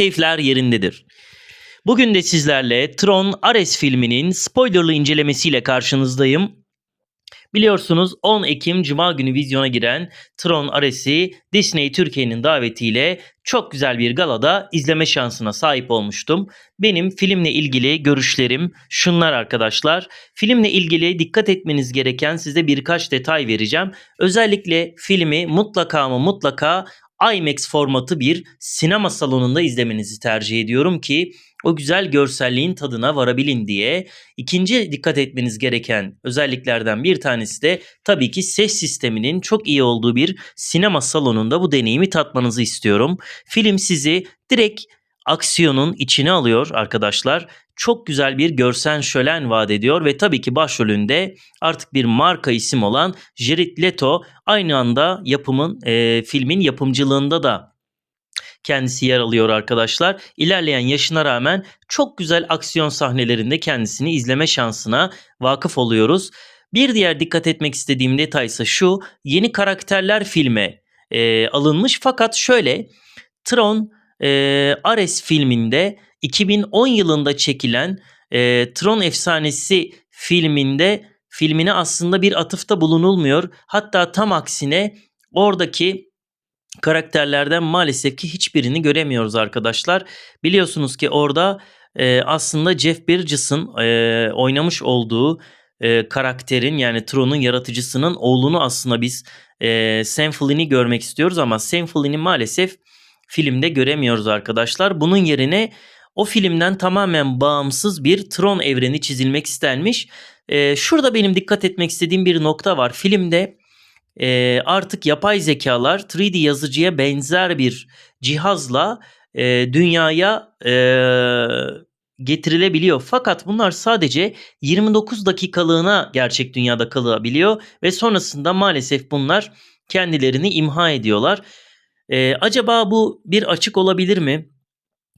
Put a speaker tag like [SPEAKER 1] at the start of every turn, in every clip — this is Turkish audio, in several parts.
[SPEAKER 1] keyifler yerindedir. Bugün de sizlerle Tron Ares filminin spoilerlı incelemesiyle karşınızdayım. Biliyorsunuz 10 Ekim Cuma günü vizyona giren Tron Ares'i Disney Türkiye'nin davetiyle çok güzel bir galada izleme şansına sahip olmuştum. Benim filmle ilgili görüşlerim şunlar arkadaşlar. Filmle ilgili dikkat etmeniz gereken size birkaç detay vereceğim. Özellikle filmi mutlaka ama mutlaka IMAX formatı bir sinema salonunda izlemenizi tercih ediyorum ki o güzel görselliğin tadına varabilin diye. İkinci dikkat etmeniz gereken özelliklerden bir tanesi de tabii ki ses sisteminin çok iyi olduğu bir sinema salonunda bu deneyimi tatmanızı istiyorum. Film sizi direkt aksiyonun içine alıyor arkadaşlar. Çok güzel bir görsel şölen vaat ediyor ve tabii ki başrolünde artık bir marka isim olan Jared Leto aynı anda yapımın e, filmin yapımcılığında da kendisi yer alıyor arkadaşlar. İlerleyen yaşına rağmen çok güzel aksiyon sahnelerinde kendisini izleme şansına vakıf oluyoruz. Bir diğer dikkat etmek istediğim detay ise şu. Yeni karakterler filme e, alınmış fakat şöyle Tron e, Ares filminde 2010 yılında çekilen e, Tron Efsanesi filminde filmine aslında bir atıfta bulunulmuyor. Hatta tam aksine oradaki karakterlerden maalesef ki hiçbirini göremiyoruz arkadaşlar. Biliyorsunuz ki orada e, aslında Jeff Bridges'ın e, oynamış olduğu e, karakterin yani Tron'un yaratıcısının oğlunu aslında biz e, Sam Flynn'i görmek istiyoruz ama Sam Flynn'i maalesef filmde göremiyoruz arkadaşlar. Bunun yerine o filmden tamamen bağımsız bir Tron evreni çizilmek istenmiş. E, şurada benim dikkat etmek istediğim bir nokta var. Filmde e, artık yapay zekalar 3D yazıcıya benzer bir cihazla e, dünyaya e, getirilebiliyor. Fakat bunlar sadece 29 dakikalığına gerçek dünyada kalabiliyor ve sonrasında maalesef bunlar kendilerini imha ediyorlar. E, acaba bu bir açık olabilir mi?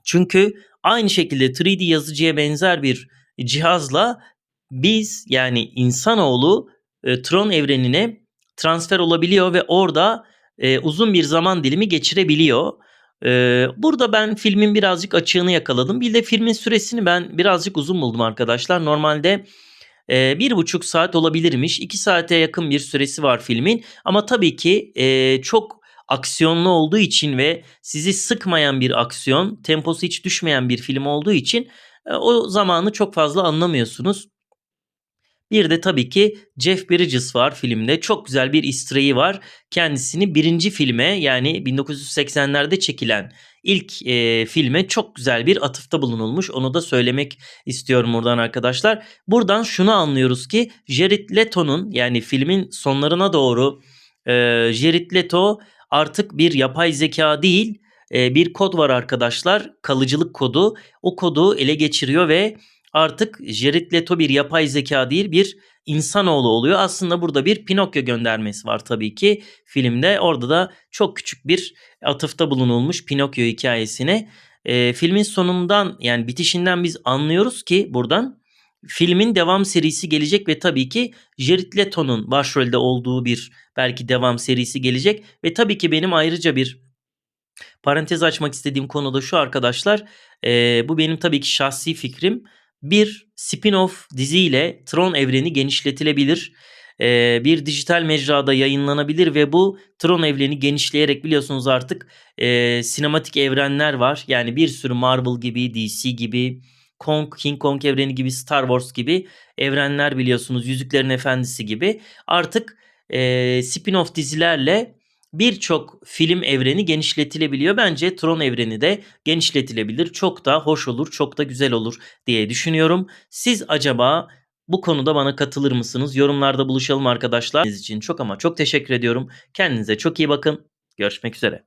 [SPEAKER 1] Çünkü aynı şekilde 3D yazıcıya benzer bir cihazla biz yani insanoğlu e, Tron evrenine transfer olabiliyor ve orada e, uzun bir zaman dilimi geçirebiliyor. E, burada ben filmin birazcık açığını yakaladım. Bir de filmin süresini ben birazcık uzun buldum arkadaşlar. Normalde e, bir buçuk saat olabilirmiş. iki saate yakın bir süresi var filmin. Ama tabii ki e, çok aksiyonlu olduğu için ve sizi sıkmayan bir aksiyon, temposu hiç düşmeyen bir film olduğu için e, o zamanı çok fazla anlamıyorsunuz. Bir de tabii ki Jeff Bridges var filmde. Çok güzel bir easter var. Kendisini birinci filme yani 1980'lerde çekilen ilk e, filme çok güzel bir atıfta bulunulmuş. Onu da söylemek istiyorum buradan arkadaşlar. Buradan şunu anlıyoruz ki Jared Leto'nun yani filmin sonlarına doğru e, Jared Leto artık bir yapay zeka değil e, bir kod var arkadaşlar. Kalıcılık kodu. O kodu ele geçiriyor ve artık Jared Leto bir yapay zeka değil bir insanoğlu oluyor. Aslında burada bir Pinokyo göndermesi var tabii ki filmde. Orada da çok küçük bir atıfta bulunulmuş Pinokyo hikayesine. E, filmin sonundan yani bitişinden biz anlıyoruz ki buradan filmin devam serisi gelecek ve tabii ki Jared Leto'nun başrolde olduğu bir belki devam serisi gelecek ve tabii ki benim ayrıca bir parantez açmak istediğim konu da şu arkadaşlar. E, bu benim tabii ki şahsi fikrim bir spin-off diziyle Tron evreni genişletilebilir. Bir dijital mecrada yayınlanabilir ve bu Tron evreni genişleyerek biliyorsunuz artık e, sinematik evrenler var. Yani bir sürü Marvel gibi, DC gibi, Kong, King Kong evreni gibi, Star Wars gibi evrenler biliyorsunuz. Yüzüklerin Efendisi gibi. Artık e, spin-off dizilerle birçok film evreni genişletilebiliyor. Bence Tron evreni de genişletilebilir. Çok da hoş olur, çok da güzel olur diye düşünüyorum. Siz acaba bu konuda bana katılır mısınız? Yorumlarda buluşalım arkadaşlar. İçin çok ama çok teşekkür ediyorum. Kendinize çok iyi bakın. Görüşmek üzere.